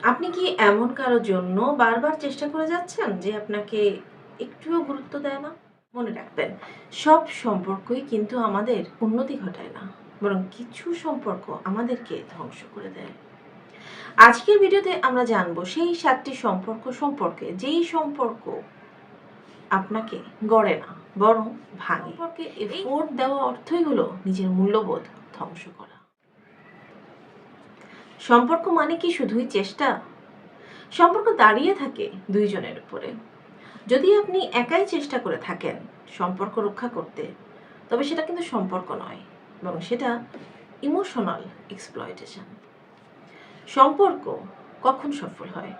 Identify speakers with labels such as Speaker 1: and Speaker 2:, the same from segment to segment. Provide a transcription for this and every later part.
Speaker 1: আপনি কি এমন কারোর জন্য বারবার চেষ্টা করে যাচ্ছেন যে আপনাকে একটুও গুরুত্ব দেয় না? মনে রাখবেন সব সম্পর্কই কিন্তু আমাদের উন্নতি ঘটায় না বরং কিছু সম্পর্ক আমাদেরকে ধ্বংস করে দেয়। আজকের ভিডিওতে আমরা জানব সেই সাতটি সম্পর্ক সম্পর্কে যেই সম্পর্ক আপনাকে গড়ে না বরং ভাঙে। সম্পর্কে এফোর্ট দেওয়া অর্থই হলো নিজের মূল্যবোধ ধ্বংস করা। সম্পর্ক মানে কি শুধুই চেষ্টা? সম্পর্ক দাঁড়িয়ে থাকে দুইজনের উপরে। যদি আপনি একাই চেষ্টা করে থাকেন সম্পর্ক রক্ষা করতে, তবে সেটা কিন্তু সম্পর্ক নয়, বরং সেটা ইমোশনাল এক্সপ্লয়টেশন সম্পর্ক কখন সফল হয়?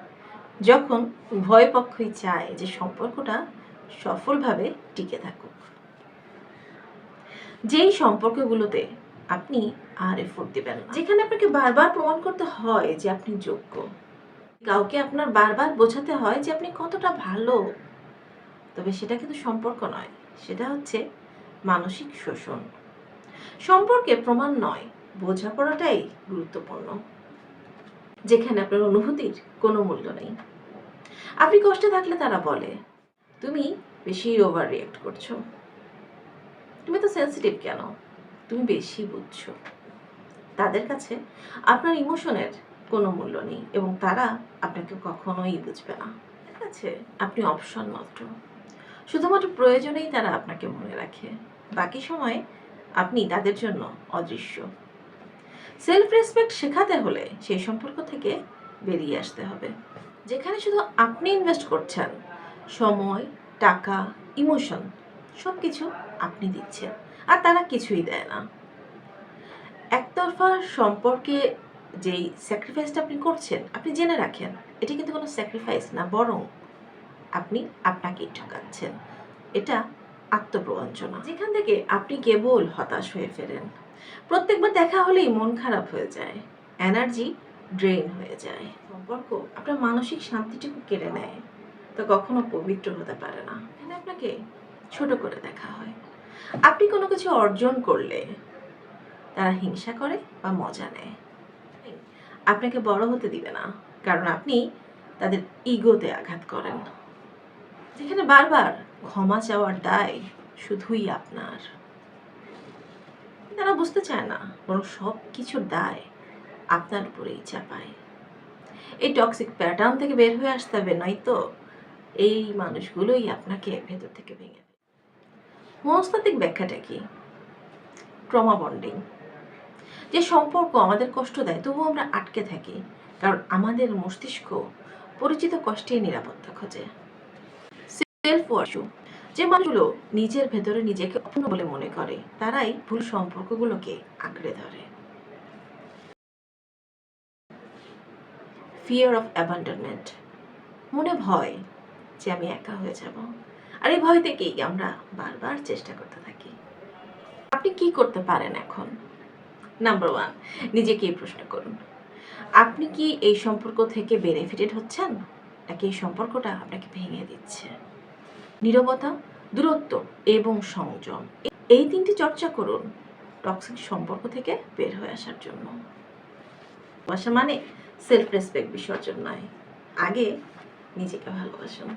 Speaker 1: যখন উভয় পক্ষই চায় যে সম্পর্কটা সফলভাবে টিকে থাকুক। যেই সম্পর্কগুলোতে আপনি আর এফোর্ট দেবেন না। যেখানে আপনাকে বারবার প্রমাণ করতে হয় যে আপনি যোগ্য, কাউকে আপনার বারবার বোঝাতে হয় যে আপনি কতটা ভালো। তবে সেটা কিন্তু সম্পর্ক নয়, সেটা হচ্ছে মানসিক শোষণ। সম্পর্কে প্রমাণ নয়, বোঝাপড়াটাই গুরুত্বপূর্ণ। যেখানে আপনার অনুভূতির কোনো মূল্য নেই। আপনি কষ্টে থাকলে তারা বলে, তুমি বেশি ওভার রিয়েক্ট করছ। তুমি তো সেন্সিটিভ কেন? তুমি বেশি বুঝছ। তাদের কাছে আপনার ইমোশনের কোনো মূল্য নেই এবং তারা আপনাকে কখনোই বুঝবে না। ঠিক আছে? আপনি অপশন মাত্র। শুধুমাত্র প্রয়োজনেই তারা আপনাকে মনে রাখে। বাকি সময়ে আপনি তাদের জন্য অদৃশ্য। সেলফ রেসপেক্ট শেখাতে হলে সেই সম্পর্ক থেকে বেরিয়ে আসতে হবে। যেখানে শুধু আপনি ইনভেস্ট করছেন। সময়, টাকা ইমোশন সব কিছু আপনি দিচ্ছেন। আর তারা কিছুই দেয় না। একতরফা সম্পর্কে যেই স্যাক্রিফাইসটা আপনি করছেন, আপনি জেনে রাখেন, এটি কিন্তু কোনো স্যাক্রিফাইস না, বরং আপনি আপনাকেই ঠকাচ্ছেন। এটা আত্মপ্রবঞ্চনা। যেখান থেকে আপনি কেবল হতাশ হয়ে ফেরেন। প্রত্যেকবার দেখা হলেই মন খারাপ হয়ে যায় এনার্জি ড্রেন হয়ে যায়। সম্পর্ক আপনার মানসিক শান্তিটুকু কেড়ে নেয়, তো কখনো পবিত্র হতে পারে না। এখানে আপনাকে ছোট করে দেখা হয়। আপনি কোনো কিছু অর্জন করলে তারা হিংসা করে বা মজা নেয়। আপনাকে বড় হতে দিবে না, কারণ আপনি তাদের ইগোতে আঘাত করেন। যেখানে বারবার ক্ষমা চাওয়ার দায় শুধুই আপনার। তারা বুঝতে চায় না, বরং সব কিছুর দায় আপনার উপরেই চাপায়। এই টক্সিক প্যাটার্ন থেকে বের হয়ে আসতে হবে, নয়তো এই মানুষগুলোই আপনাকে ভেতর থেকে ভেঙে মনস্তাত্ত্বিক ব্যাখ্যাটা কি? ট্রমা বন্ডিং যে সম্পর্ক আমাদের কষ্ট দেয়, তবুও আমরা আটকে থাকি, কারণ আমাদের মস্তিষ্ক পরিচিত কষ্টেই নিরাপত্তা খোঁজে। সেলফ ওয়াশু যে মানুষগুলো নিজের ভেতরে নিজেকে অপূর্ণ বলে মনে করে, তারাই ভুল সম্পর্কগুলোকে আঁকড়ে ধরে। ফিয়ার অফ অ্যাবান্ডনমেন্ট মনে ভয় যে আমি একা হয়ে যাব। আর এই ভয় থেকেই আমরা বারবার চেষ্টা করতে থাকি। আপনি কি করতে পারেন এখন? নাম্বার ওয়ান নিজেকে এই প্রশ্ন করুন। আপনি কি এই সম্পর্ক থেকে বেনিফিটেড হচ্ছেন? নাকি এই সম্পর্কটা আপনাকে ভেঙে দিচ্ছে? নীরবতা, দূরত্ব এবং সংযম, এই তিনটি চর্চা করুন টক্সিক সম্পর্ক থেকে বের হয়ে আসার জন্য। ভালোবাসা মানে সেলফ রেসপেক্ট বিসর্জন নয়। আগে নিজেকে ভালোবাসুন।